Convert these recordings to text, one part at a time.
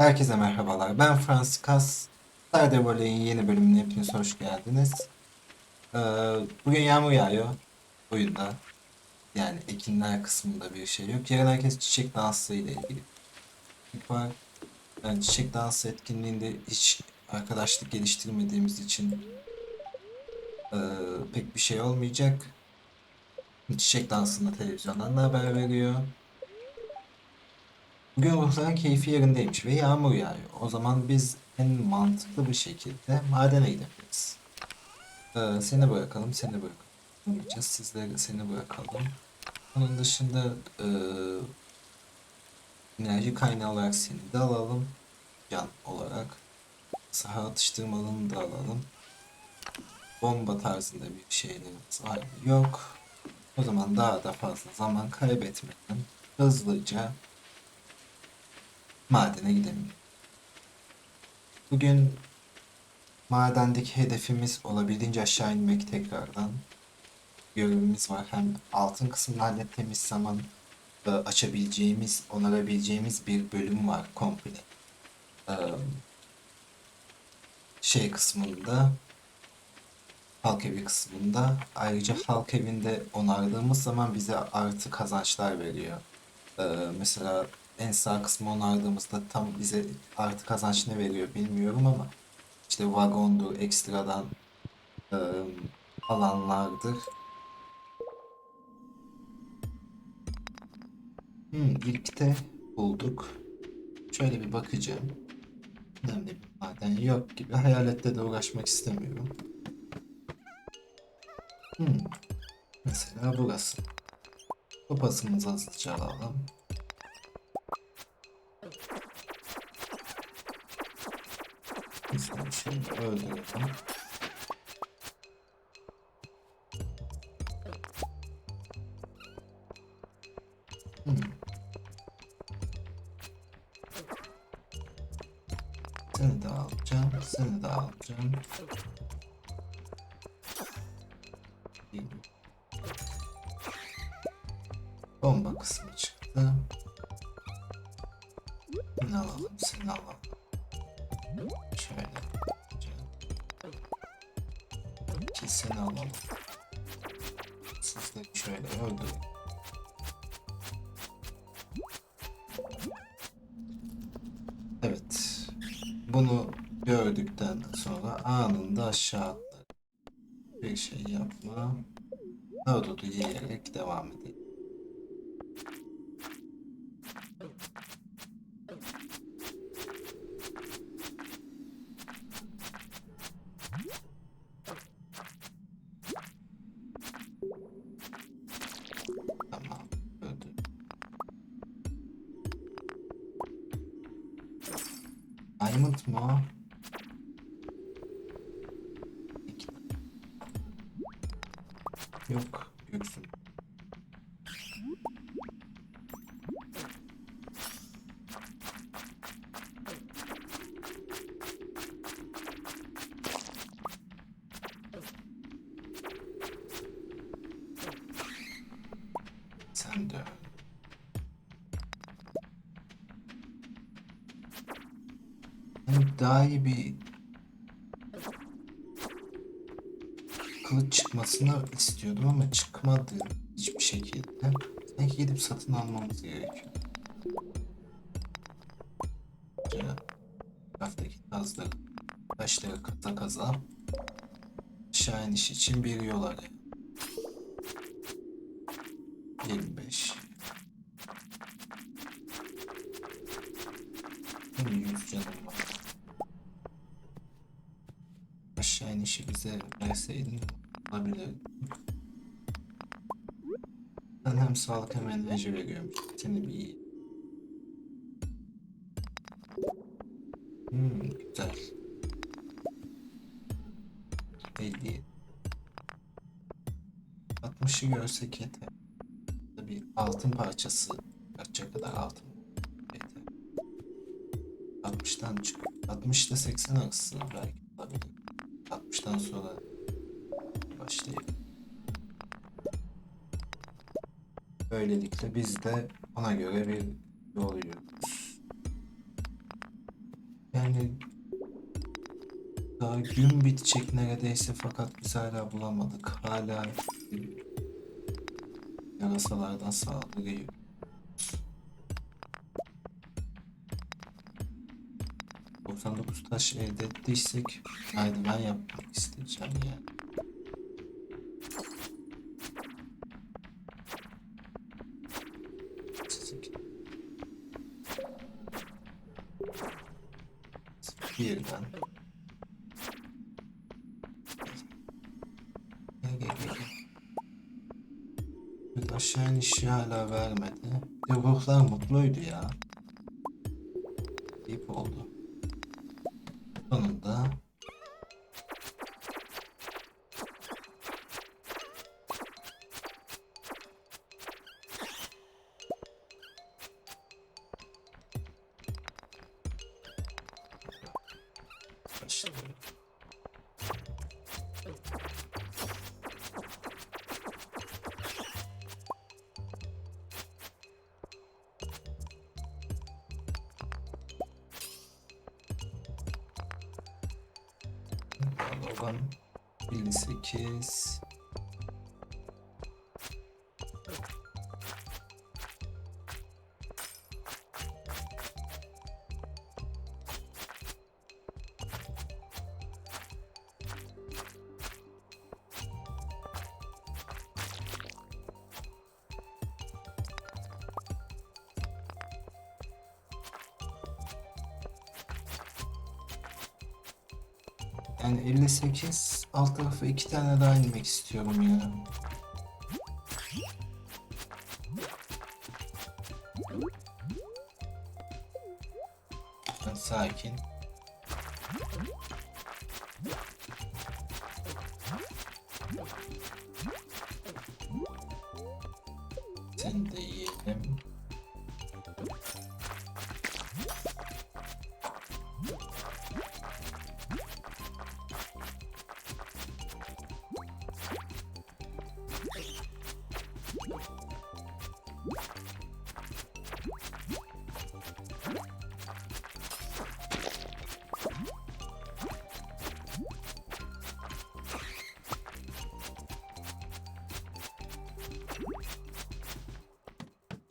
Herkese merhabalar. Ben Frans Kas. Sade Volley'in yeni bölümüne hepiniz hoş geldiniz. Ee, bugün yağmur yağıyor oyunda. Yani ekinler kısmında bir şey yok. Yarın herkes çiçek dansı ile ilgili bir var. Yani çiçek dansı etkinliğinde hiç arkadaşlık geliştirmediğimiz için ee, pek bir şey olmayacak. Çiçek dansında televizyondan da haber veriyor. Bugün ruhların keyfi yerindeymiş ve yağmur yağıyor. O zaman biz en mantıklı bir şekilde madene gidebiliriz. Ee, seni bırakalım, seni bırakalım. Gideceğiz, sizleri seni bırakalım. Onun dışında e, enerji kaynağı olarak seni de alalım. Can olarak. Saha atıştırmalını da alalım. Bomba tarzında bir şeylerimiz var? Yok. O zaman daha da fazla zaman kaybetmeden hızlıca madene gidelim. Bugün madendeki hedefimiz olabildiğince aşağı inmek tekrardan. Görevimiz var. Hem altın kısmını hallettiğimiz zaman açabileceğimiz, onarabileceğimiz bir bölüm var komple. Şey kısmında halk evi kısmında ayrıca halk evinde onardığımız zaman bize artı kazançlar veriyor. Ee, mesela en sağ kısmı onardığımızda tam bize artı kazanç ne veriyor bilmiyorum ama işte vagondur, ekstradan e, alanlardır. Hmm, birlikte bulduk. Şöyle bir bakacağım. Önemli bir maden yok gibi. Hayalette de uğraşmak istemiyorum. Hmm. Mesela burası. Kupasımızı hızlıca alalım. Şimdi öldürelim. Hmm. Seni. Bomba kısmı çıktı. Seni alalım, seni alalım. Şöyle. Seni alalım. Siz de şöyle öldürün. Evet. Bunu gördükten sonra anında aşağı atlar. Bir şey yapma. Havudu yiyerek devam edelim. Diamond mı. Yok. Satın almamız gerekiyor. Ya, Etraftaki tazları, taşları kaza kaza aşağı iniş için bir yol arayın. 25 Benim 100 canım var. Aşağı inişi bize verseydin olabilir. Ben hem sağlık hem enerji veriyorum. Seni bir iyi. Hmm, güzel. 50. 60'ı görsek yeter. Bir altın parçası kaçacak kadar altın yeter. 60'tan çık. 60 ile 80 arası belki olabilir. 60'tan sonra başlayayım. Böylelikle biz de ona göre bir yol yürüyoruz. Yani daha gün bitecek neredeyse fakat biz hala bulamadık. Hala yarasalardan saldırıyor. ...99 taş elde ettiysek merdiven yapmak isteyeceğim yani. Evet, aşağı inişi hala vermedi. Ya ruhlar mutluydu ya. İyi oldu. Yani 58 alt tarafa iki tane daha inmek istiyorum ya. Sakin.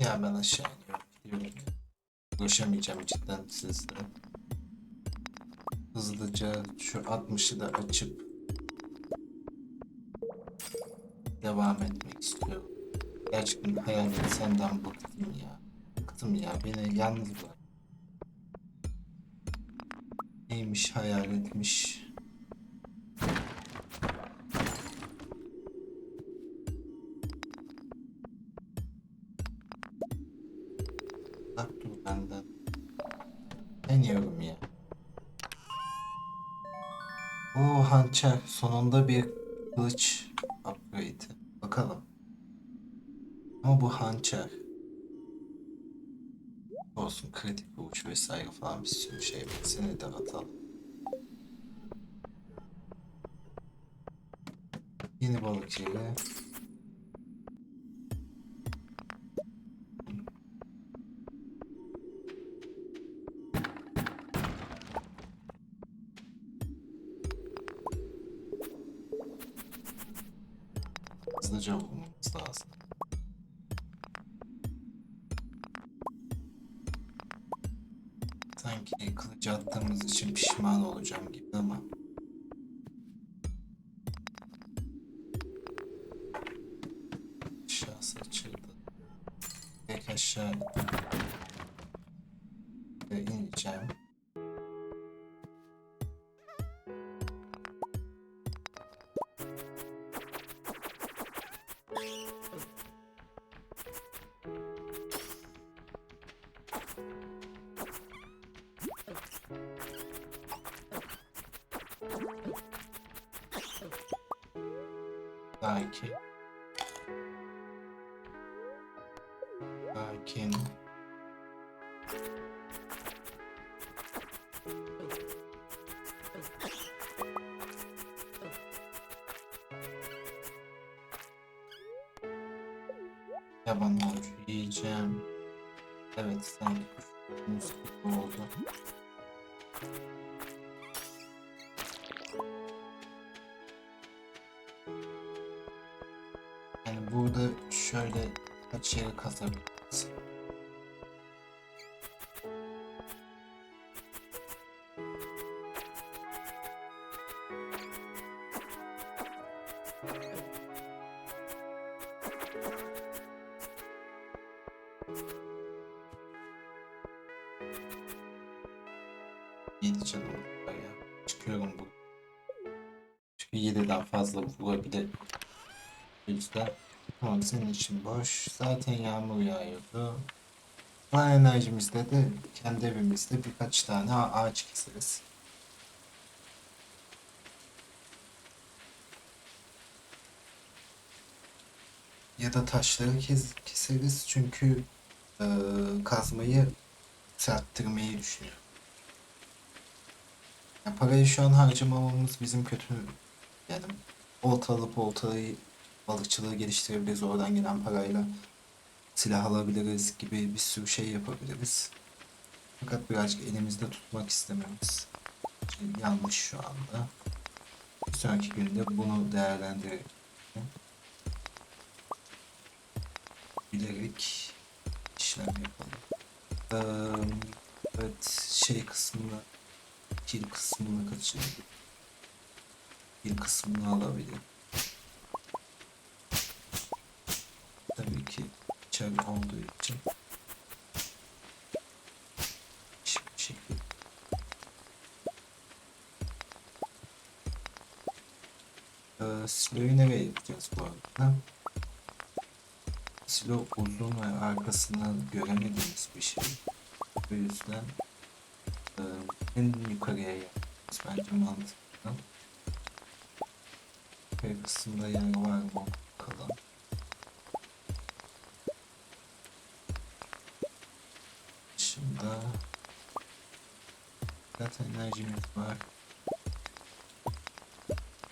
Ya ben aşağı iniyorum. Ulaşamayacağım cidden sizle. Hızlıca şu 60'ı da açıp devam etmek istiyorum. Gerçekten hayalet senden bıktım ya. Bıktım ya beni yalnız bırak. Neymiş hayaletmiş. Bak hançer sonunda bir kılıç upgrade. Bakalım. Ama bu hançer. Olsun kritik uç vesaire falan bir sürü şey. Seni de atalım. Yeni balık yeri. Hızlıca okumamız lazım. Sanki kılıcı attığımız için pişman olacağım gibi ama. Sakin. Yaban avucu yiyeceğim. Evet sanki gibi oldu. Yani burada şöyle kaç yere kazabiliriz. Var ya. Çıkıyorum bu. Çünkü yediden fazla vurabilir. O tamam senin için boş. Zaten yağmur yağıyordu. Kalan enerjimizde de kendi evimizde birkaç tane ağaç keseriz. Ya da taşları kes keseriz çünkü eee, kazmayı serttirmeyi düşünüyorum. Ya parayı şu an harcamamamız bizim kötü yani olta alıp oltayı balıkçılığı geliştirebiliriz. Oradan gelen parayla silah alabiliriz gibi bir sürü şey yapabiliriz. Fakat birazcık elimizde tutmak istememiz şey yanlış şu anda. Bir sonraki günde bunu değerlendirerek bilerek işlem yapalım. Evet şey kısmını kill kısmını kaçırdım. Kill kısmını alabilirim. Tabii ki içeride olduğu için Ee, siloyu nereye yapacağız bu arada? Silo uzun ve arkasını göremediğimiz bir şey. O yüzden e, en yukarıya yapacağız bence mantıklı. Yukarı kısımda yer var mı? Bakalım. Dışında zaten enerjimiz var.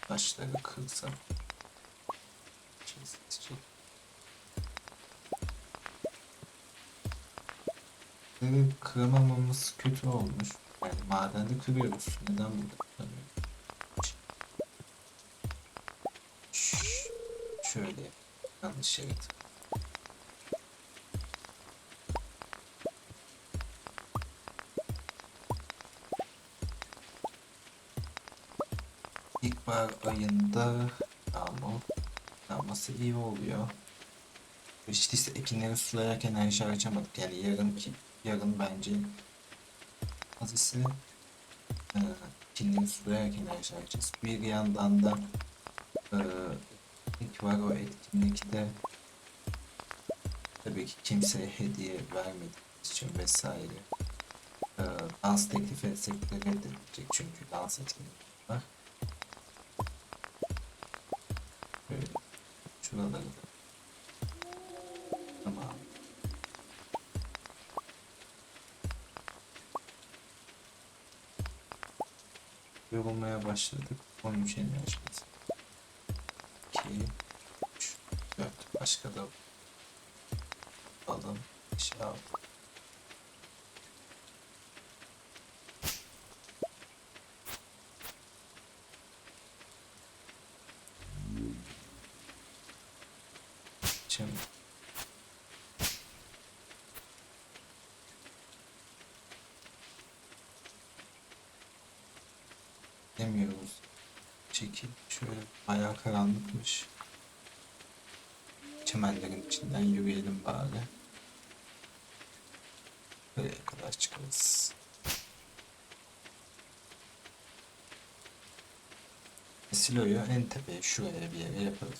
Taşları kırsam. Tabii kıramamamız kötü olmuş. Yani madende kırıyoruz. Neden burada kıramıyoruz? Şöyle yanlış yere tık- İlkbahar ayında yağmur yağması iyi oluyor. İşte ise ekinleri sularken enerji harcamadık. Yani yarın ki yarın bence az ise e, ekinleri sularken enerji. Bir yandan da e, etkinlik var. O etkinlikte tabii ki kimseye hediye vermediğimiz için vesaire e, dans teklif etsek de reddedilecek çünkü dans etkinliği var. Böyle şuraları da başladık. 13 enerjimiz. 2 3 4 Başka da alalım. 5 6 Şimdi demiyoruz. Çekil. Şöyle bayağı karanlıkmış. Çemenlerin içinden yürüyelim bari. Buraya kadar çıkarız. Siloyu en tepeye şuraya bir yere yaparız.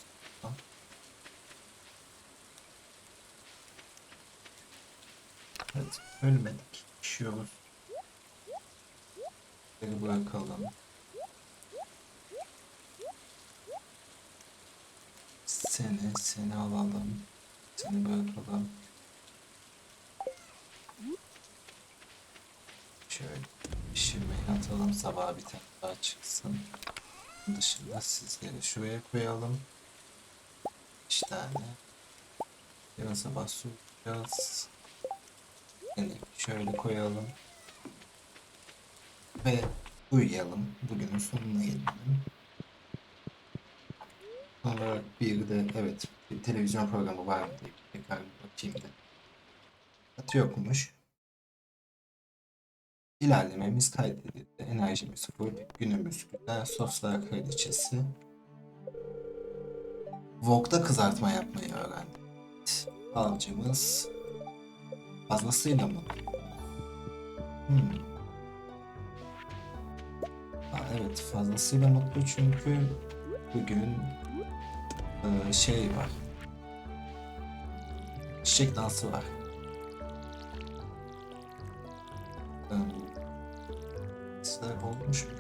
Evet, ölmedik. Yaşıyoruz. Geri bırakalım. Seni, seni alalım. Seni bırakalım. Şöyle pişirmeyi atalım. Sabah bir tane daha çıksın. Dışında sizleri şuraya koyalım. 5 tane. Yarın sabah su yapacağız. Yani şöyle koyalım. ve uyuyalım. Bugünün sonuna gelelim. Son olarak bir de evet bir televizyon programı var mı diye tekrar bir bakayım da. Atı yokmuş. İlerlememiz kaydedildi. Enerjimiz full. Günümüz güzel. Soslar kraliçesi. Wok'ta kızartma yapmayı öğrendik. Avcımız fazlasıyla mı? Hmm. Aa, evet fazlasıyla mutlu çünkü bugün e, şey var. Çiçek dansı var. E, olmuş mu?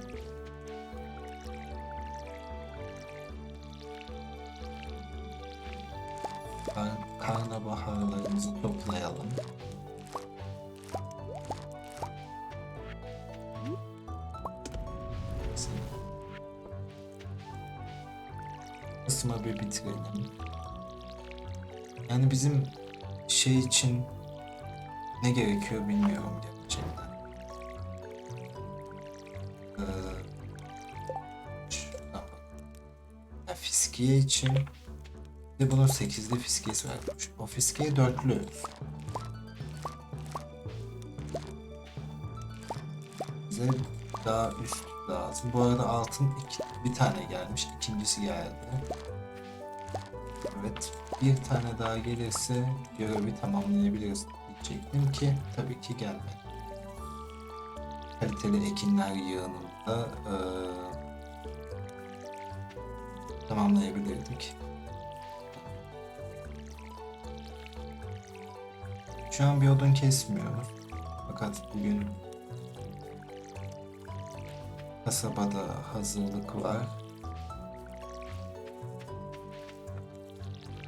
Kar, karnabaharlarımızı toplayalım. Kısma bir bitirelim. Yani bizim şey için ne gerekiyor bilmiyorum gerçekten. Ee, fiskiye için de bunun 8'li fiskiyesi varmış. O fiskiye dörtlü. Bize daha üst lazım. Bu arada altın iki, bir tane gelmiş. ikincisi geldi. Evet. Bir tane daha gelirse görevi tamamlayabiliriz diyecektim ki tabii ki gelmedi. Kaliteli ekinler yığınında eee tamamlayabilirdik. Şu an bir odun kesmiyoruz. Fakat bugün kasabada hazırlık var.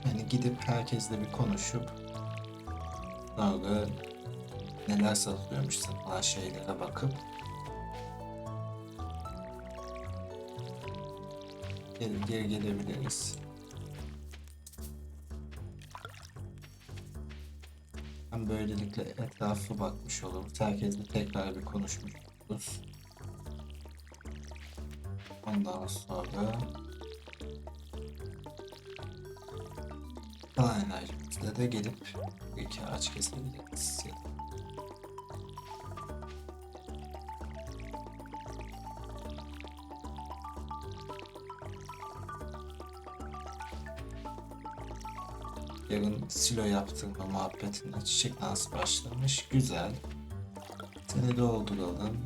Yani gidip herkesle bir konuşup sonra neler satılıyormuş satılan şeylere bakıp geri, geri gelebiliriz. Hem böylelikle etrafı bakmış oluruz. Herkesle tekrar bir konuşmuş oluruz. Ondan sonra kalan enerjimizle de gelip bir iki ağaç kesebiliriz. Yarın silo yaptırma muhabbetinde çiçek dansı başlamış. Güzel. Seni dolduralım.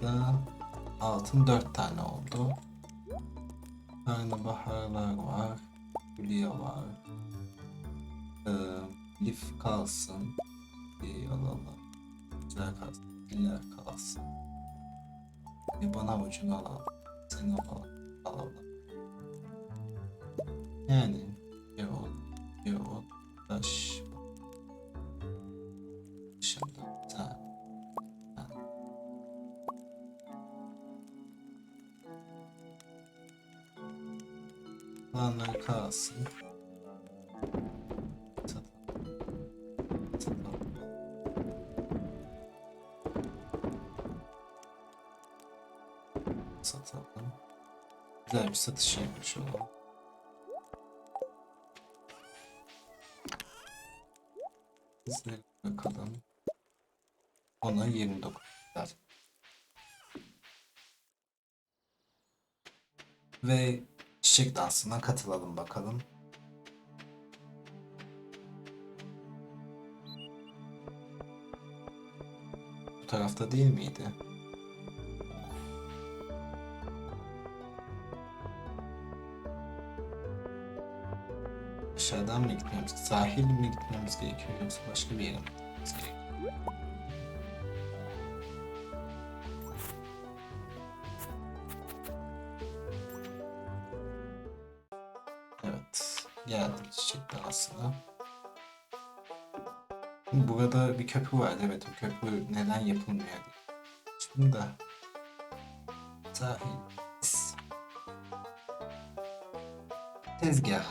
Baktığımızda altın dört tane oldu. Karnabaharlar var. Hülya var. Ee, lif kalsın. Bir alalım. Güzel kalsın. Diller kalsın. Bir bana ucunu alalım. Seni alalım. alalım. Yani Lanlar kalsın. Satalım. Güzel bir satış yapmış olalım. Bizleri bakalım. Ona 29 ver. Ve çiçek dansına katılalım bakalım. Bu tarafta değil miydi? Aşağıdan mı gitmemiz, sahil mi gitmemiz gerekiyor yoksa başka bir yere mi dansına. Burada bir köprü var. Evet, o köprü neden yapılmıyor diye. Şimdi de sahil. Tezgah.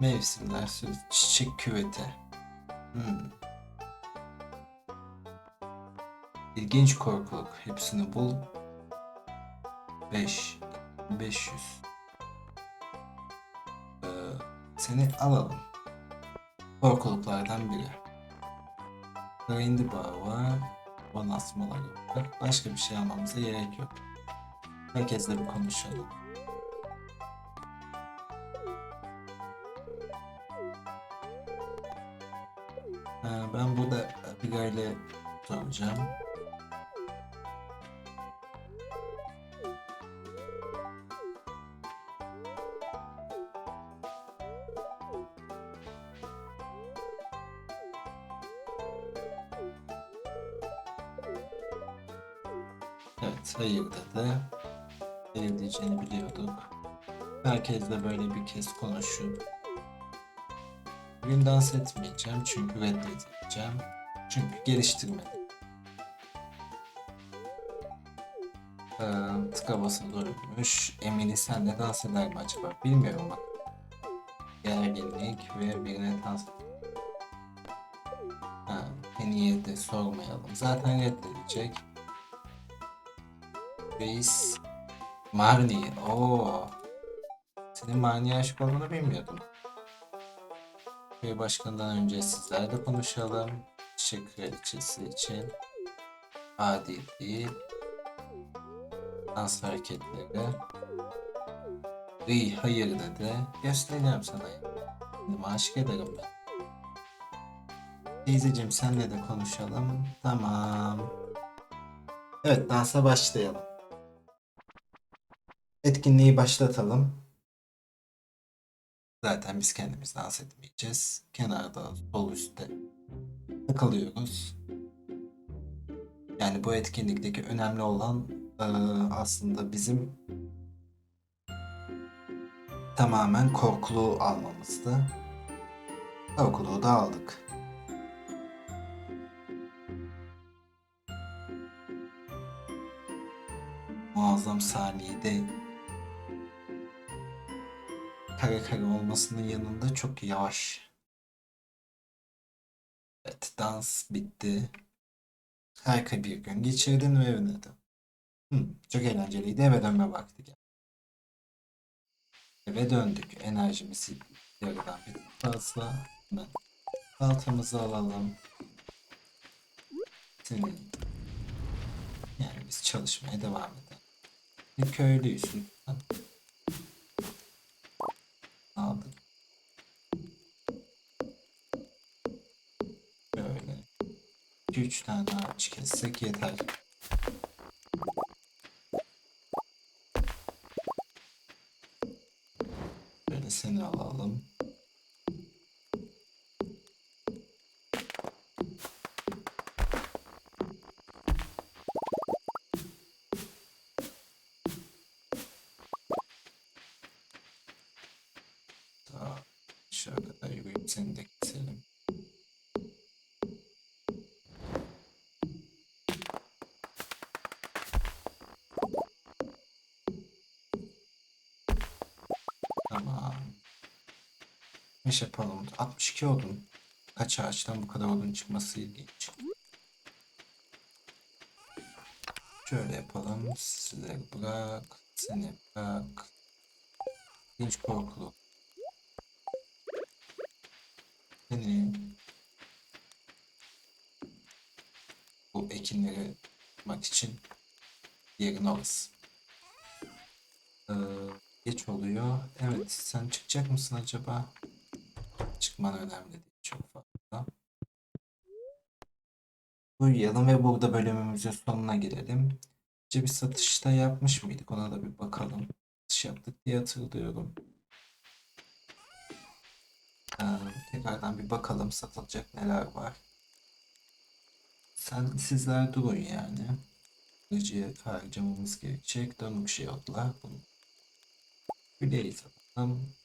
Mevsimler, söz, çiçek küveti. Hmm. İlginç korkuluk. Hepsini bul. 5. 500. Seni alalım. Korkuluklardan biri. Hindiba var. Bana asmaları var. Başka bir şey almamıza gerek yok. Herkesle bir konuşalım. Ee, ben burada Abigail'e soracağım. Evet, hayır dedi. Hayır diyeceğini biliyorduk. Herkesle böyle bir kez konuşup Bugün dans etmeyeceğim çünkü reddedeceğim. Çünkü geliştirmedim. Ee, tıka basa durmuş. Emily sen de dans eder mi acaba? Bilmiyorum bak. Gerginlik ve birine dans Ha, Penny'e de sormayalım. Zaten reddedecek. Reis Marnie. Oo. Senin Marnie'ye aşık olduğunu bilmiyordum. Köy başkanından önce sizlerle konuşalım. Çiçek kraliçesi için adil değil. Dans hareketleri. İyi hayır dedi. Göstereceğim sana. Kendime aşık ederim ben. Teyzeciğim senle de konuşalım. Tamam. Evet dansa başlayalım. Etkinliği başlatalım. Zaten biz kendimiz dans etmeyeceğiz. Kenarda, sol üstte takılıyoruz. Yani bu etkinlikteki önemli olan eee, aslında bizim tamamen korkuluğu almamızdı. Korkuluğu da aldık. Muazzam saniyede kare kare olmasının yanında çok yavaş. Evet, dans bitti. Harika bir gün geçirdin ve dön. Hı, çok eğlenceliydi. Eve dönme vakti geldi. Eve döndük. Enerjimiz yarıdan bir fazla. Baltamızı alalım. Senin yani biz çalışmaya devam edelim. Bir köylüyüz lütfen. Aldık. Böyle. 2-3 tane ağaç kessek yeter. Böyle seni alalım. 65 yapalım. 62 odun. Kaç ağaçtan bu kadar odun çıkması ilginç. Şöyle yapalım. Sizleri bırak. Seni bırak. İlginç korkulu. Seni. Bu ekinleri yapmak için yerin orası. Ee, geç oluyor. Evet sen çıkacak mısın acaba? Çıkman önemli değil çok fazla. Uyuyalım ve burada bölümümüzün sonuna gelelim. Önce bir satışta yapmış mıydık? Ona da bir bakalım. Satış yaptık diye hatırlıyorum. Ee, tekrardan bir bakalım satılacak neler var. Sen sizler durun yani. Gece harcamamız gerekecek. Donuk şey. Bunu Bileği satalım.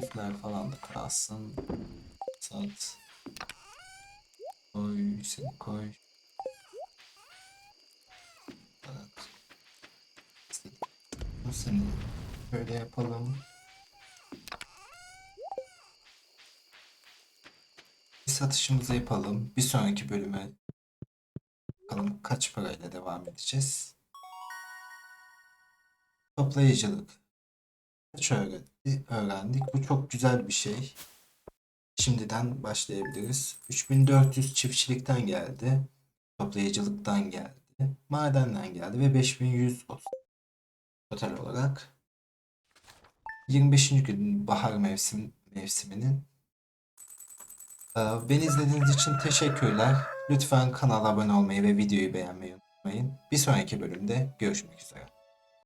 Çiftler falan da kalsın. Sat. Koy, seni koy. Bak. Bu senin. Şöyle yapalım. Bir satışımızı yapalım. Bir sonraki bölüme bakalım kaç parayla devam edeceğiz. Toplayıcılık. Kaç öğrendi- öğrendik? Bu çok güzel bir şey. Şimdiden başlayabiliriz. 3400 çiftçilikten geldi. Toplayıcılıktan geldi. Madenden geldi ve 5100 olsun. Total olarak 25. gün bahar mevsim mevsiminin Ee, Beni izlediğiniz için teşekkürler. Lütfen kanala abone olmayı ve videoyu beğenmeyi unutmayın. Bir sonraki bölümde görüşmek üzere.